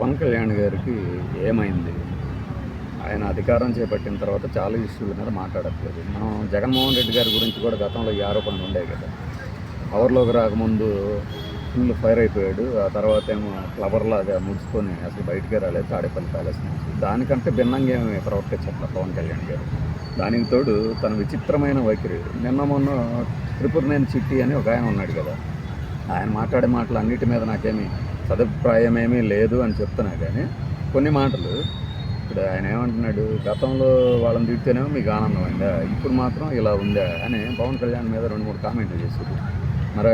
పవన్ కళ్యాణ్ గారికి ఏమైంది? ఆయన అధికారం చేపట్టిన తర్వాత చాలా ఇష్యూల మీద మాట్లాడట్లేదు. మనం జగన్మోహన్ రెడ్డి గారి గురించి కూడా గతంలో ఈ ఆరోపణలు ఉండేవి కదా. పవర్లోకి రాకముందు ఫుల్ ఫైర్ అయిపోయాడు. ఆ తర్వాత ఏమో ఫ్లవర్ లాగా ముడుచుకొని అసలు బయటికే రాలేదు తాడేపల్లి ప్యాలెస్ నుంచి. దానికంటే భిన్నంగా ఏమి ప్రవర్తించట్ల పవన్ కళ్యాణ్ గారు. దానికి తోడు తన విచిత్రమైన వైఖరి. నిన్న మొన్న త్రిపురనేని చిట్టి అని ఒక ఆయన ఉన్నాడు కదా. ఆయన మాట్లాడే మాటలు అన్నిటి మీద నాకేమి సదుప్రాయమేమీ ఏమీ లేదు అని చెప్తున్నా కానీ కొన్ని మాటలు. ఇప్పుడు ఆయన ఏమంటున్నాడు గతంలో వాళ్ళని తిడితేనేమో మీకు ఆనందం అయిందా? ఇప్పుడు మాత్రం ఇలా ఉందా? అని పవన్ కళ్యాణ్ మీద రెండు మూడు కామెంట్లు చేశారు మరి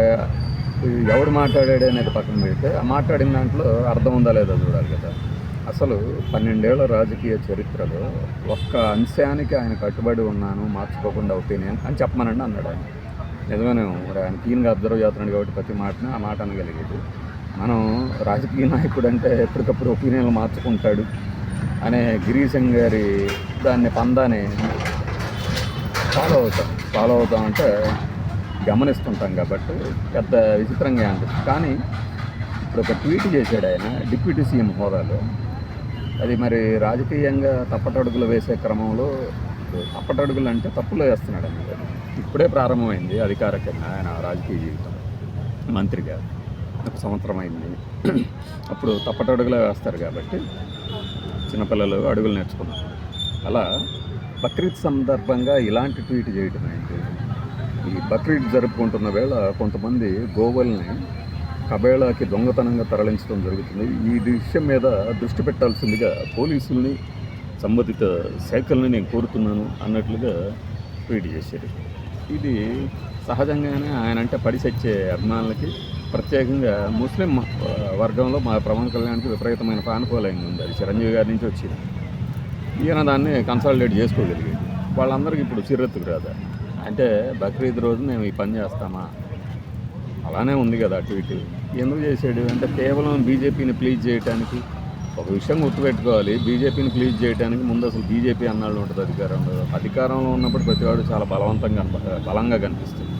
ఎవడు మాట్లాడాడు అనేది పక్కన పెడితే ఆ మాట్లాడిన దాంట్లో అర్థం ఉందా లేదా చూడాలి కదా. అసలు పన్నెండేళ్ళ రాజకీయ చరిత్రలో ఒక్క అంశానికి ఆయన కట్టుబడి ఉన్నాను మార్చుకోకుండా ఒపీనియన్ అని చెప్పమనండి అన్నాడు ఆయన. నిజమేనే మరి ఆయన క్లీన్గా అబ్జర్వ్ చేస్తున్నాడు కాబట్టి ప్రతి మాటనే ఆ మాట అనగలిగేది. మనం రాజకీయ నాయకుడు అంటే ఎప్పటికప్పుడు ఒపీనియన్లు మార్చుకుంటాడు అనే గిరీశం గారి దాన్ని పందాన్ని ఫాలో అవుతాం. ఫాలో అవుతాం అంటే గమనిస్తుంటాం కాబట్టి పెద్ద విచిత్రంగా అనిపిస్తుంది. కానీ ఇప్పుడు ఒక ట్వీట్ చేశాడు ఆయన డిప్యూటీ సీఎం హోదాలో. అది మరి రాజకీయంగా తప్పటడుగులు వేసే క్రమంలో తప్పటడుగులు అంటే తప్పులో వేస్తున్నాడు అన్నది ఇప్పుడే ప్రారంభమైంది అధికారికంగా ఆయన రాజకీయ జీవితం. మంత్రిగా ఒక సంవత్సరం అయింది. అప్పుడు తప్పటడుగులు వేస్తారు కాబట్టి చిన్నపిల్లలు అడుగులు నేర్చుకున్నారు. అలా బక్రీద్ సందర్భంగా ఇలాంటి ట్వీట్ చేయడం ఏంటి? ఈ బక్రీద్ జరుపుకుంటున్న వేళ కొంతమంది గోవుల్ని కబేళాకి దొంగతనంగా తరలించడం జరుగుతుంది. ఈ విషయం మీద దృష్టి పెట్టాల్సిందిగా పోలీసుల్ని సంబంధిత శాఖల్ని నేను కోరుతున్నాను అన్నట్లుగా ట్వీట్ చేశారు. ఇది సహజంగానే ఆయన అంటే పడి చచ్చే అభిమానులకి ప్రత్యేకంగా ముస్లిం వర్గంలో మా ప్రమాణ కళ్యాణ్కి విపరీతమైన ఫ్యాన్ ఫాలోయింగ్ ఉంది. అది చిరంజీవి గారి నుంచి వచ్చింది. ఈయన దాన్ని కన్సాలిడేట్ చేసుకోగలిగేది వాళ్ళందరికీ ఇప్పుడు చిరెత్తుకు రాదా? అంటే బక్రీద్ రోజు మేము ఈ పని చేస్తామా? అలానే ఉంది కదా అటు ఇటు. ఎందుకు చేసాడు అంటే కేవలం బీజేపీని ప్లీజ్ చేయడానికి ఒక విషయం గుర్తుపెట్టుకోవాలి. బీజేపీని ప్లీజ్ చేయడానికి ముందు అసలు బీజేపీ అన్నాళ్ళు ఉంటుంది అధికారంలో అధికారంలో ఉన్నప్పుడు ప్రతివాడు చాలా బలవంతంగా బలంగా కనిపిస్తుంది.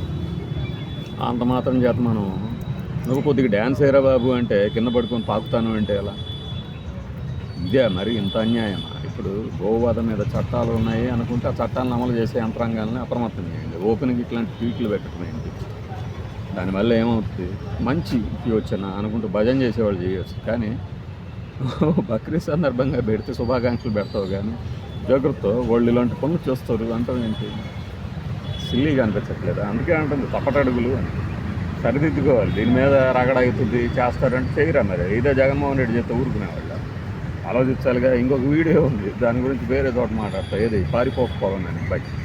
అంత మాత్రం చేత మనం నువ్వు కొద్దిగా డ్యాన్స్ అయ్యరా బాబు అంటే కింద పడుకొని పాకుతాను అంటే ఎలా? ఇదే మరి ఇంత అన్యాయమా? ఇప్పుడు గోవాద మీద చట్టాలు ఉన్నాయి అనుకుంటే ఆ చట్టాలను అమలు చేసే యంత్రాంగాలని అప్రమత్తం చేయండి. ఓపెన్గా ఇట్లాంటి ట్వీట్లు పెట్టడం ఏంటి? దానివల్ల ఏమవుతుంది? మంచి యోచన అనుకుంటూ భజన చేసేవాళ్ళు చేయవచ్చు కానీ బక్రీద్ సందర్భంగా పెడితే శుభాకాంక్షలు పెడతావు కానీ జాగ్రత్త వాళ్ళు ఇలాంటి పనులు చేస్తారు అంటాం ఏంటి? సిల్లీగా అనిపించట్లేదు? అందుకే అంటుంది తప్పటడుగులు అని. సరిదిద్దుకోవాలి. దీని మీద రగడ అవుతుంది చేస్తారంటే చేయరా మరి ఇదే జగన్మోహన్ రెడ్డి చెప్తే ఊరుకునేవాళ్ళ. ఆలోచించాలిగా ఇంకొక వీడియో ఉంది. దాని గురించి వేరే చోట మాట్లాడతా. ఏది? పారిపోకపోవాలని బయట